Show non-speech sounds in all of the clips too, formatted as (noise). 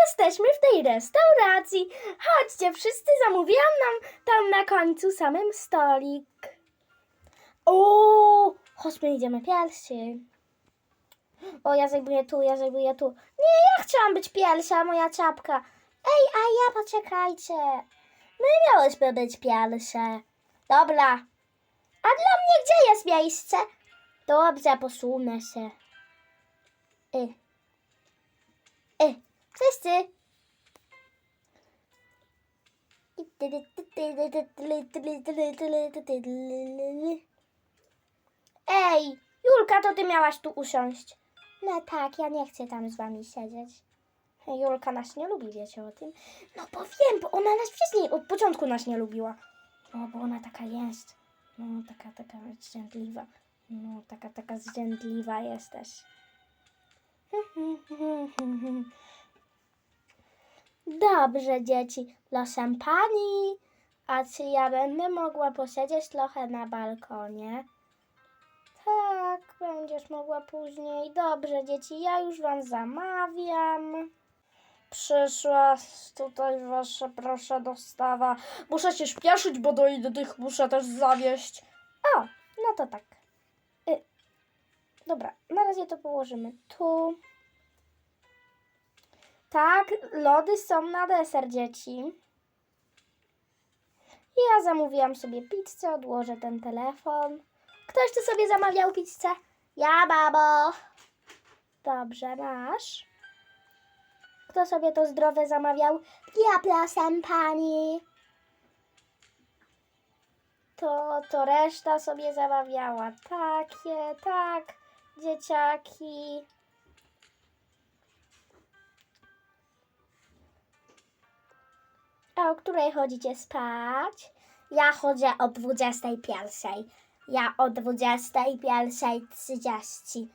Jesteśmy w tej restauracji. Chodźcie, wszyscy zamówiłam nam tam na końcu samym stolik. O, chodźmy, idziemy pierwsi. O, ja zajmuję tu, ja zajmuję tu. Nie, ja chciałam być pierwsza, moja czapka. Ej, a ja poczekajcie. My miałyśmy być pierwsze. Dobra. A dla mnie gdzie jest miejsce? Dobrze, posunę się. Y. Y. Wszyscy. Ej, Julka, to ty miałaś tu usiąść. No tak, ja nie chcę tam z wami siedzieć. Julka nas nie lubi, wiecie o tym? No bo wiem, bo ona nas wcześniej, od początku nas nie lubiła. No bo ona taka jest. No taka, taka zrzędliwa. No taka, taka zrzędliwa jesteś. Dobrze, dzieci, proszę pani. A czy ja będę mogła posiedzieć trochę na balkonie? Tak, będziesz mogła później. Dobrze, dzieci, ja już wam zamawiam. Przyszła tutaj wasza proszę dostawa. Muszę się śpieszyć, bo do innych muszę też zawieść. O, no to tak. Y, dobra, na razie to położymy tu. Tak, lody są na deser, dzieci. Ja zamówiłam sobie pizzę, odłożę ten telefon. Ktoś tu sobie zamawiał pizzę? Ja, babo. Dobrze, masz. Kto sobie to zdrowe zamawiał? Ja, proszę pani. To, to reszta sobie zamawiała. Takie, tak, dzieciaki. A o której chodzicie spać? Ja chodzę o 21. Ja o 21.30.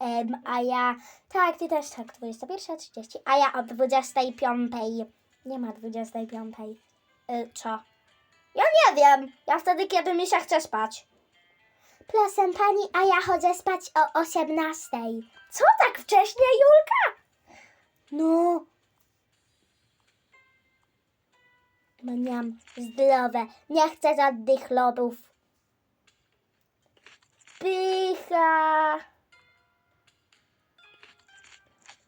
Em, a ja. Tak, ty też tak, 21.30. A ja o 25. Nie ma 25. Y, co? Ja nie wiem. Ja wtedy, kiedy mi się chce spać. Proszę pani, a ja chodzę spać o 18. Co tak wcześnie, Julka? No. Mniam, zdrowe. Nie chcę żadnych lodów. Pycha.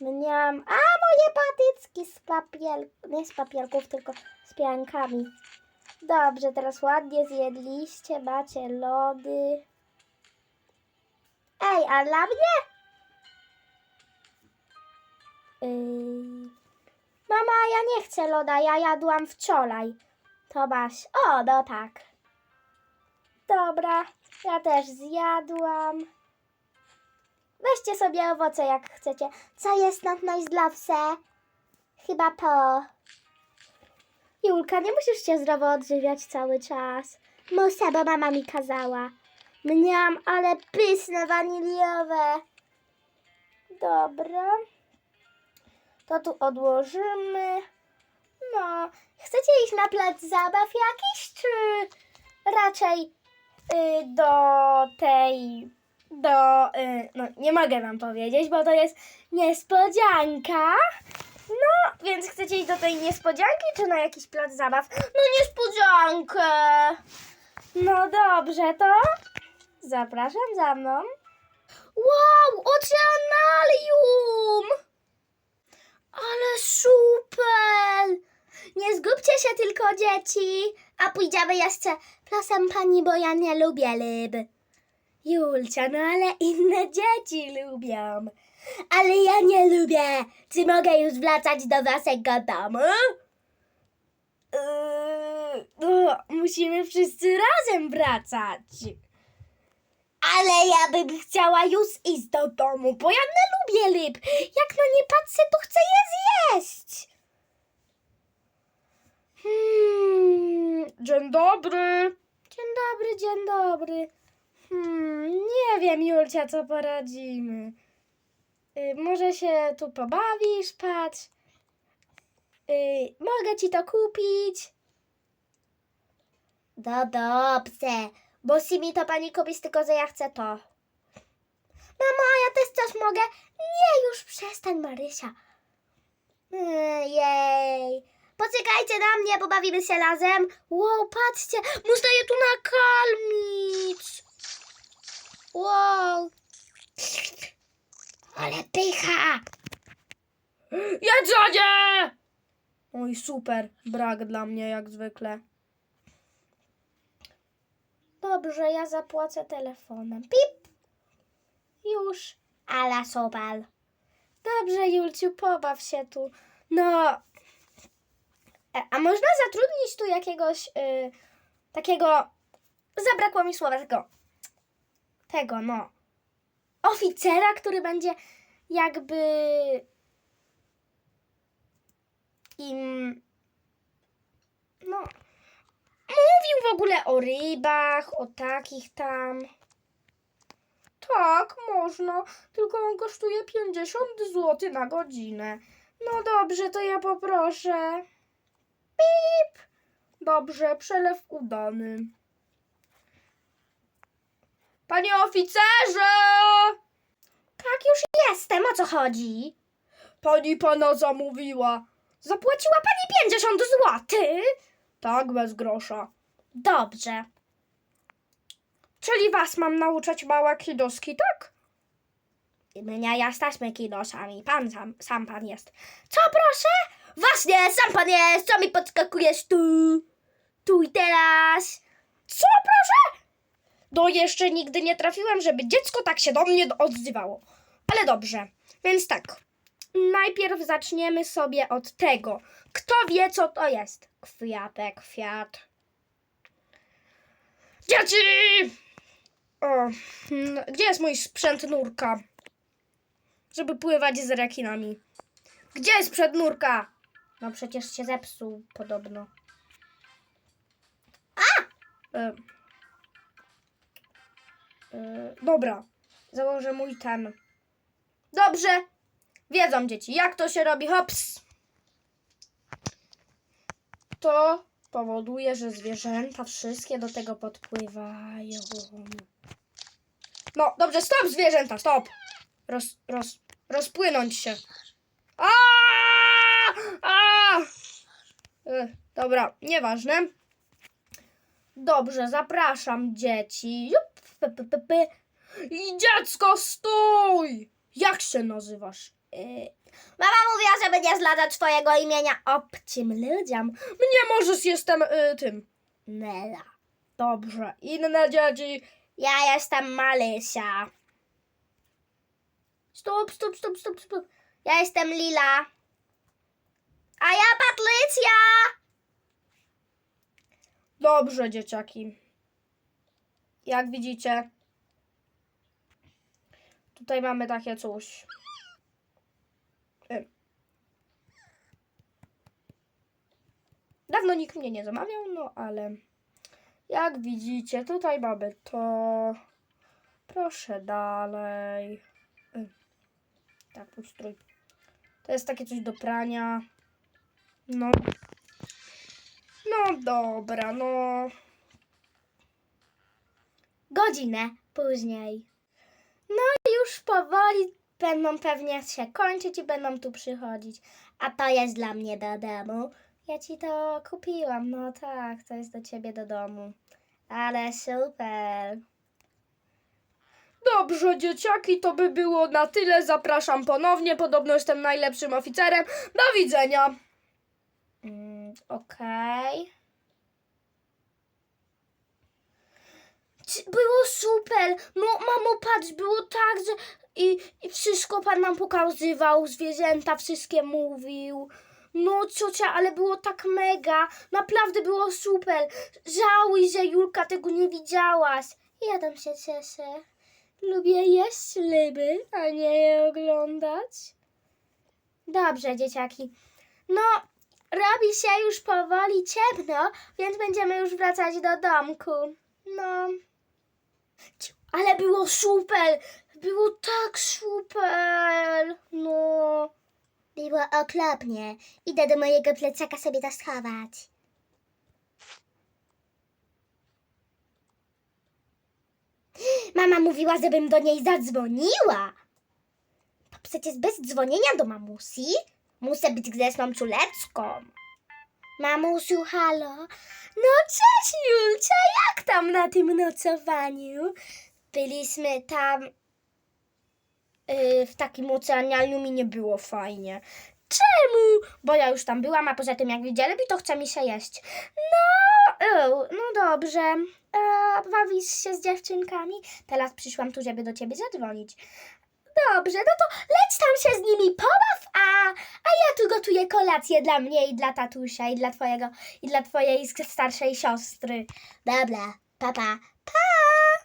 Mniam. A moje patycki z papier... Nie z papierków, tylko z piankami. Dobrze, teraz ładnie zjedliście, macie lody. Ej, a dla mnie? Yy... Mama, ja nie chcę loda, ja jadłam wczoraj. To masz. O, no tak. Dobra, ja też zjadłam. Weźcie sobie owoce jak chcecie. Co jest na najzdrowsze? Chyba to. Julka, nie musisz się zdrowo odżywiać cały czas. Muszę, bo mama mi kazała. Mniam, ale pyszne, waniliowe. Dobra. To tu odłożymy. No, chcecie iść na plac zabaw jakiś, czy raczej y, do tej, do, y, no nie mogę wam powiedzieć, bo to jest niespodzianka. No, więc chcecie iść do tej niespodzianki, czy na jakiś plac zabaw? No niespodziankę. No dobrze, to zapraszam za mną. Wow, oceanarium! Ale super! Nie zgubcie się tylko, dzieci, a pójdziemy jeszcze. Proszę pani, bo ja nie lubię ryb. Julcia, no ale inne dzieci lubią. Ale ja nie lubię. Czy mogę już wracać do waszego domu? Yy, no, musimy wszyscy razem wracać. Ale ja bym chciała już iść do domu, bo ja nie lubię ryb. Jak na nie patrzę, to chcę je zjeść. Hmm, dzień dobry. Dzień dobry, dzień dobry. Hmm, nie wiem, Julcia, co poradzimy. Y, może się tu pobawisz, patrz. Y, mogę ci to kupić. No dobrze. Musi mi to pani kupić, tylko że ja chcę to. Mamo, a ja też coś mogę? Nie, już przestań, Marysia. Jej! Poczekajcie na mnie, bo bawimy się razem. Wow, patrzcie, można je tu nakarmić. Wow. Ale pycha. Jedzenie! Oj, super. Brak dla mnie, jak zwykle. Dobrze, ja zapłacę telefonem. Pip. Już. Ala sobal. Dobrze, Julciu, pobaw się tu. No. E, A można zatrudnić tu jakiegoś y, takiego. Zabrakło mi słowa tego. Tego, no. Oficera, który będzie jakby. im. No. Mówił w ogóle o rybach, o takich tam. Tak, można, tylko on kosztuje 50 zł na godzinę. No dobrze, to ja poproszę. Pip! Dobrze, przelew udany. Panie oficerze! Tak, już jestem, o co chodzi? Pani pana zamówiła. Zapłaciła pani 50 zł? Tak, bez grosza. Dobrze. Czyli was mam nauczać małe kidoski, tak? My nie jesteśmy kidosami. Pan sam, sam pan jest. Co proszę? Właśnie, sam pan jest. Co mi podskakujesz tu? Tu i teraz. Co proszę? No jeszcze nigdy nie trafiłem, żeby dziecko tak się do mnie odzywało. Ale dobrze. Więc tak. Najpierw zaczniemy sobie od tego. Kto wie, co to jest? Kwiatek, kwiat. Dzieci! O, mm, gdzie jest mój sprzęt nurka? Żeby pływać z rekinami. Gdzie jest sprzęt nurka? No przecież się zepsuł podobno. A! E, dobra. Założę mój ten. Dobrze. Wiedzą dzieci, jak to się robi. Hops. To powoduje, że zwierzęta wszystkie do tego podpływają. No, dobrze, stop zwierzęta, stop. Roz, roz, rozpłynąć się. A! Y, Dobra, nieważne. Dobrze, zapraszam dzieci. Jup, py, py, py, py. I dziecko, stój! Jak się nazywasz? Y, Mama mówiła, żeby nie zladać twojego imienia obcym ludziom. Mnie możesz, jestem y, tym. Nela. Dobrze, inne dzieci. Ja jestem Malysia. Stop, stop, stop, stop, stop. Ja jestem Lila. A ja Patrycja. Dobrze, dzieciaki. Jak widzicie, tutaj mamy takie coś. Y. Dawno nikt mnie nie zamawiał, no ale jak widzicie, tutaj mamy to. Proszę dalej. Y. Tak, ustrój. To jest takie coś do prania. No. No dobra, no. Godzinę później. No już powoli będą pewnie się kończyć i będą tu przychodzić. A to jest dla mnie do domu. Ja ci to kupiłam, no tak, to jest do ciebie do domu. Ale super. Dobrze, dzieciaki, to by było na tyle. Zapraszam ponownie. Podobno jestem najlepszym oficerem. Do widzenia. Mm, Okej. Było super. No, mamo, patrz, było tak, że i, i wszystko pan nam pokazywał, zwierzęta wszystkie mówił. No, ciocia, ale było tak mega. Naprawdę było super. Żałuj, że Julka tego nie widziałaś. Ja tam się cieszę. Lubię jeść ryby, a nie je oglądać. Dobrze, dzieciaki. No, robi się już powoli ciemno, więc będziemy już wracać do domku. No. Ale było super! Było tak super! Było okropnie. Idę do mojego plecaka sobie to schować. Mama mówiła, żebym do niej zadzwoniła. To przecież bez dzwonienia do mamusi Muszę być grzeczną czulecką. Mamusiu, halo. No cześć Julcia, jak tam na tym nocowaniu? Byliśmy tam yy, w takim oceanialniu mi nie było fajnie. Czemu? Bo ja już tam byłam, a poza tym jak widzieli, to chce mi się jeść. No, yy, no dobrze. E, bawisz się z dziewczynkami? Teraz przyszłam tu, żeby do ciebie zadzwonić. Dobrze, no to leć tam się z nimi pobaw, a, a ja tu gotuję kolację dla mnie i dla tatusia i dla twojego i dla twojej starszej siostry. Dobra, papa, pa!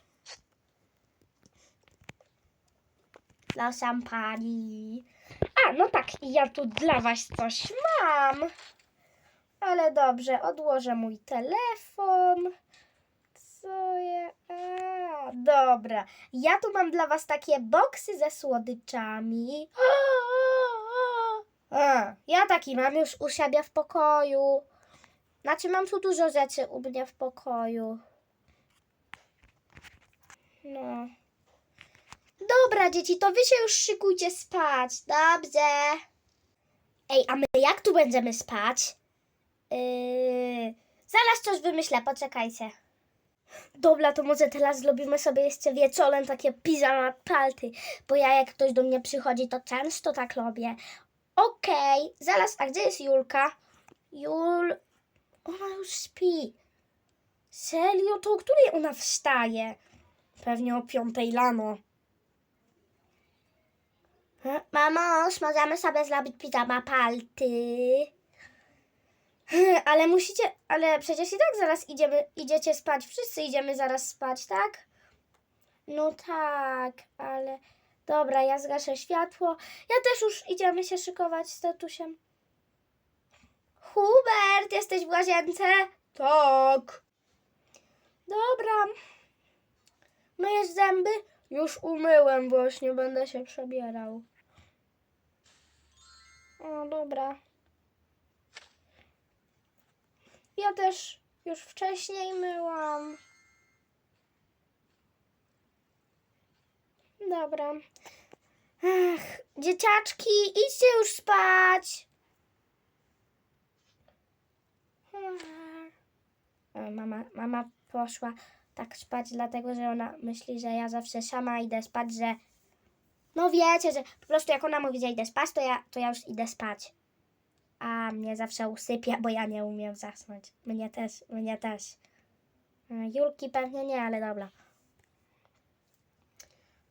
Dla szampanii. A, no tak, ja tu dla was coś mam. Ale dobrze, odłożę mój telefon. Co ja... A, dobra. Ja tu mam dla was takie boksy ze słodyczami. A, ja taki mam już u siebie w pokoju. Znaczy mam tu dużo rzeczy u mnie w pokoju. No. Dobra, dzieci, to wy się już szykujcie spać. Dobrze. Ej, a my jak tu będziemy spać? Yy, zaraz coś wymyślę, poczekajcie. Dobra, to może teraz zrobimy sobie jeszcze wieczorem takie pizza palty, bo ja jak ktoś do mnie przychodzi, to często tak robię. Okej, zaraz, a gdzie jest Julka? Jul... Ona już śpi. Serio? To o której ona wstaje? Pewnie o piątej rano. Mamo, możemy sobie zrobić pizza palty. (laughs) Ale musicie, ale przecież i tak zaraz idziemy, idziecie spać. Wszyscy idziemy zaraz spać, tak? No tak, ale dobra, ja zgaszę światło. Ja też już idziemy się szykować z tatusiem. Hubert, jesteś w łazience? Tak. Dobra. Myjesz zęby? Już umyłem właśnie, będę się przebierał. O, dobra. Ja też już wcześniej myłam. Dobra. Ach, dzieciaczki, idźcie już spać. Mama, mama poszła tak spać, dlatego że ona myśli, że ja zawsze sama idę spać, że no wiecie, że po prostu jak ona mówi, że idę spać, to ja, to ja już idę spać. A mnie zawsze usypia, bo ja nie umiem zasnąć. Mnie też, mnie też. E, Julki pewnie nie, ale dobra.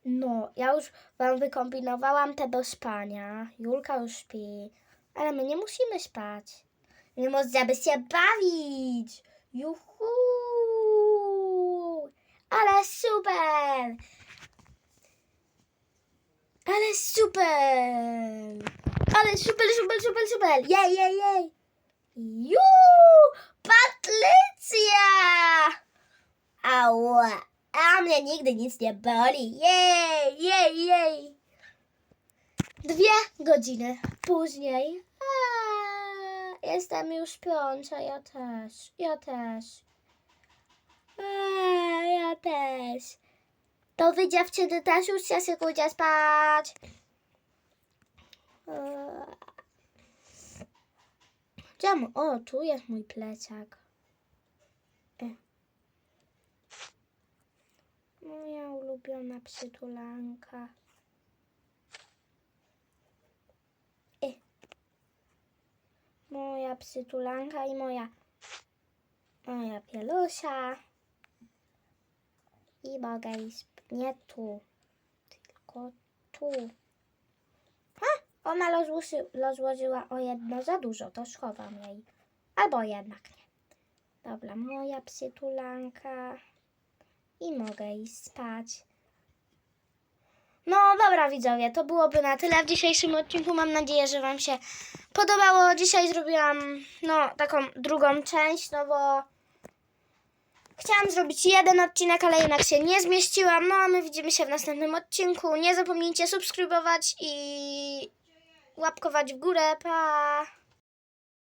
No, ja już wam wykombinowałam te do spania. Julka już śpi. Ale my nie musimy spać. My możemy się bawić. Juhu! Ale super! Ale super! Ale super, super, super, super! Jej, jej, jej! Juu! Patrycja! Ała! A mnie nigdy nic nie boli. Jej, jej, jej! Dwie godziny później. A, jestem już śpiąca, ja też. Ja też. A, ja też. To wy dziewczyny też już się szykujcie spać. Czemu? O, tu jest mój plecak. E. Moja ulubiona przytulanka. E. Moja przytulanka i moja moja pielusia. I mogę iść nie tu, tylko tu. Ha! Ona rozłoży, rozłożyła o jedno za dużo, to schowam jej. Albo jednak nie. Dobra, moja przytulanka. I mogę iść spać. No dobra widzowie, to byłoby na tyle w dzisiejszym odcinku. Mam nadzieję, że Wam się podobało. Dzisiaj zrobiłam no taką drugą część, no bo chciałam zrobić jeden odcinek, ale jednak się nie zmieściłam. No a my widzimy się w następnym odcinku. Nie zapomnijcie subskrybować i łapkować w górę. Pa!